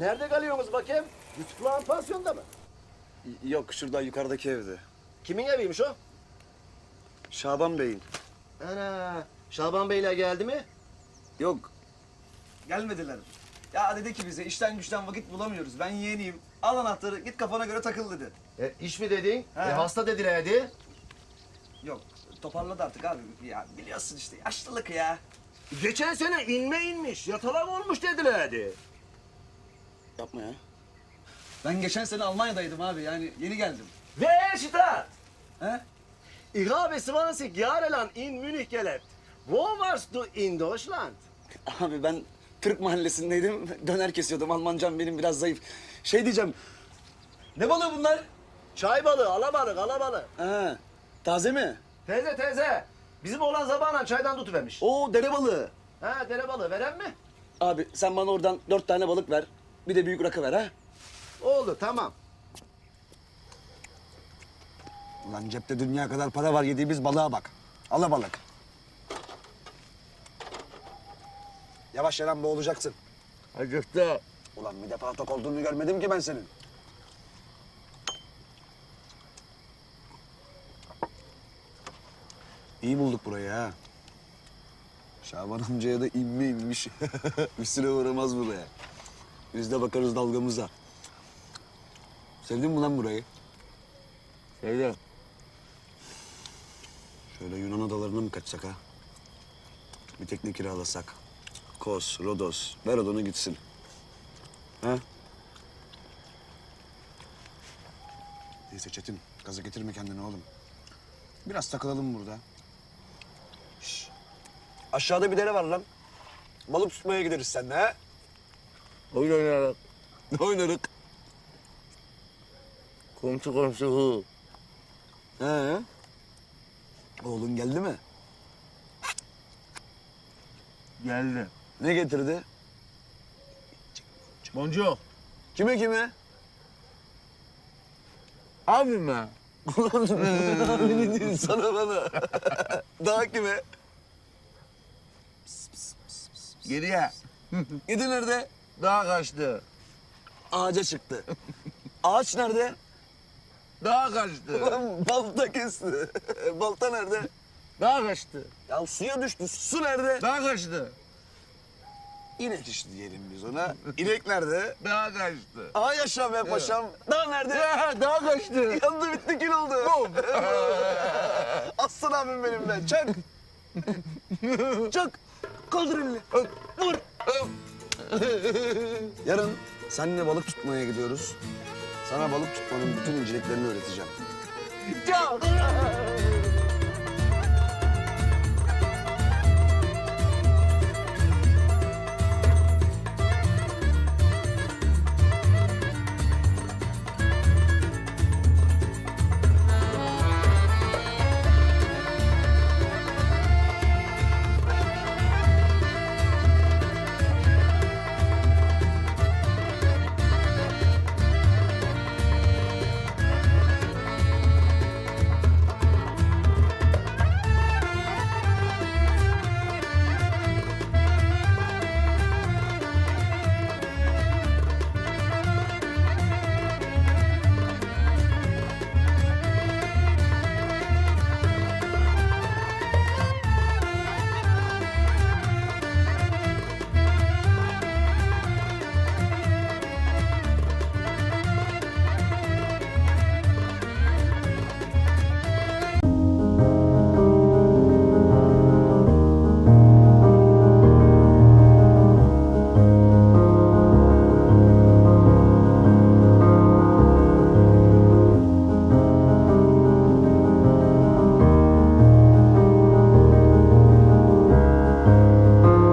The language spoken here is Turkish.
Nerede kalıyorsunuz bakayım? Yusuf'la pansiyonda mı? Yok şurada yukarıdaki evde. Kimin eviymiş o? Şaban Bey'in. Ana, Şaban Beyler geldi mi? Yok. Gelmediler. Ya dedi ki bize işten güçten vakit bulamıyoruz. Ben yeğeniyim. Al anahtarı git kafana göre takıl dedi. E, iş mi dedin? He. E, hasta dedilerdi. Yok toparladı artık abi. Ya biliyorsun işte yaşlılık ya. Geçen sene inme inmiş, yatalak olmuş dedilerdi. Yapma ya. Ben geçen sene Almanya'daydım abi yani yeni geldim. Ve Stadt! He? Ich habe 20 Jahre lang in Münich gelebt. Wo warst du in Deutschland? Abi ben Türk mahallesindeydim. Döner kesiyordum. Almancam benim biraz zayıf. Şey diyeceğim. Ne balığı bunlar? Çay balığı, alabalık, alabalık. Ha, taze mi? Teyze teyze, bizim oğlan zamanla çaydan tutuvermiş. Oo dere balığı. Ha dere balığı veren mi? Abi sen bana oradan dört tane balık ver. Bir de büyük rakı ver ha. Oldu tamam. Ulan cepte dünya kadar para var yediğimiz balığa bak. Alabalık. Yavaş yalan boğulacaksın. Acıktı. Ulan bir defa tok olduğunu görmedim ki ben senin. İyi bulduk burayı ha. Şaban amcaya da inme inmiş. Üstüne uğramaz buraya. Biz de bakarız dalgamıza. Sevdin mi lan burayı? Teyze. Şöyle Yunan adalarına mı kaçsak ha? Bir tekne kiralasak. Kos, Rodos. Ver odunu gitsin. Ha? Neyse Çetin, gaza getirme kendini oğlum. Biraz takılalım burada. Şş. Aşağıda bir dere var lan. Balık tutmaya gideriz seninle ha? Oyun oynayarak. Ne oynarık? Komşu komşu hu. He? Oğlun geldi mi? Geldi. Ne getirdi? Boncuk. Kime kime? Abime. Ulan abini değil sana bana. Daha kime? Geriye. Gidi nerede? Daha kaçtı. Ağaca çıktı. Ağaç nerede? Daha kaçtı. Ulan balta kesti. Balta nerede? Daha kaçtı. Ya suya düştü. Su nerede? Daha kaçtı. İnek işte diyelim biz ona. İnek nerede? Daha kaçtı. Aha yaşa be paşam. Dağ nerede? Daha kaçtı. Yandı bitti kil oldu. Aslan abim benim be. Çak. Çak. Kaldır elini. Vur. Yarın seninle balık tutmaya gidiyoruz. Sana balık tutmanın bütün inceliklerini öğreteceğim. Çok.